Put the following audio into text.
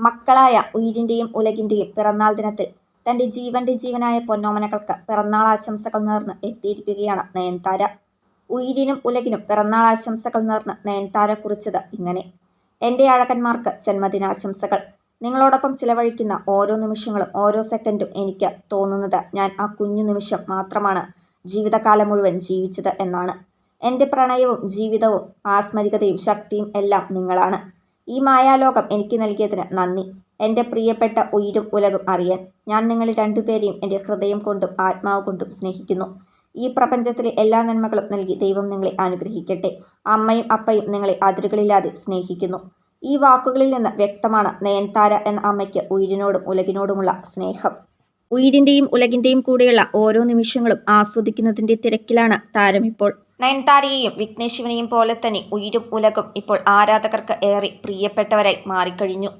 മക്കളായ ഉയിരിന്റെയും ഉലകിന്റെയും പിറന്നാൾ ദിനത്തിൽ തന്റെ ജീവന്റെ ജീവനായ പൊന്നോമനകൾക്ക് പിറന്നാൾ ആശംസകൾ നേർന്ന് എത്തിയിരിക്കുകയാണ് നയൻതാര. ഉയിരിനും ഉലകിനും പിറന്നാൾ ആശംസകൾ നേർന്ന് നയൻതാര കുറിച്ചത് ഇങ്ങനെ. എന്റെ അഴകന്മാർക്ക് ജന്മദിനാശംസകൾ. നിങ്ങളോടൊപ്പം ചിലവഴിക്കുന്ന ഓരോ നിമിഷങ്ങളും ഓരോ സെക്കൻഡും എനിക്ക് തോന്നുന്നത് ഞാൻ ആ കുഞ്ഞു നിമിഷം മാത്രമാണ് ജീവിതകാലം മുഴുവൻ ജീവിച്ചത് എന്നാണ്. എന്റെ പ്രണയവും ജീവിതവും ആസ്മരികതയും ശക്തിയും എല്ലാം നിങ്ങളാണ്. ഈ മായാലോകം എനിക്ക് നൽകിയതിന് നന്ദി. എന്റെ പ്രിയപ്പെട്ട ഉയിരും ഉലകും അറിയാൻ. ഞാൻ നിങ്ങളെ രണ്ടുപേരെയും എന്റെ ഹൃദയം കൊണ്ടും ആത്മാവ് കൊണ്ടും സ്നേഹിക്കുന്നു. ഈ പ്രപഞ്ചത്തിലെ എല്ലാ നന്മകളും നൽകി ദൈവം നിങ്ങളെ അനുഗ്രഹിക്കട്ടെ. അമ്മയും അപ്പയും നിങ്ങളെ അതിരുകളില്ലാതെ സ്നേഹിക്കുന്നു. ഈ വാക്കുകളിൽ നിന്ന് വ്യക്തമാണ് നയൻതാര എന്ന അമ്മയ്ക്ക് ഉയിരിനോടും ഉലകിനോടുമുള്ള സ്നേഹം. ഉയിരിന്റെയും ഉലകിന്റെയും കൂടെയുള്ള ഓരോ നിമിഷങ്ങളും ആസ്വദിക്കുന്നതിന്റെ തിരക്കിലാണ് താരമിപ്പോൾ. നയൻതാരയെയും വിഘ്നേഷ് ശിവനെയും പോലെ തന്നെ ഉയിരും ഉലകും ഇപ്പോൾ ആരാധകർക്ക് ഏറെ പ്രിയപ്പെട്ടവരായി മാറിക്കഴിഞ്ഞു.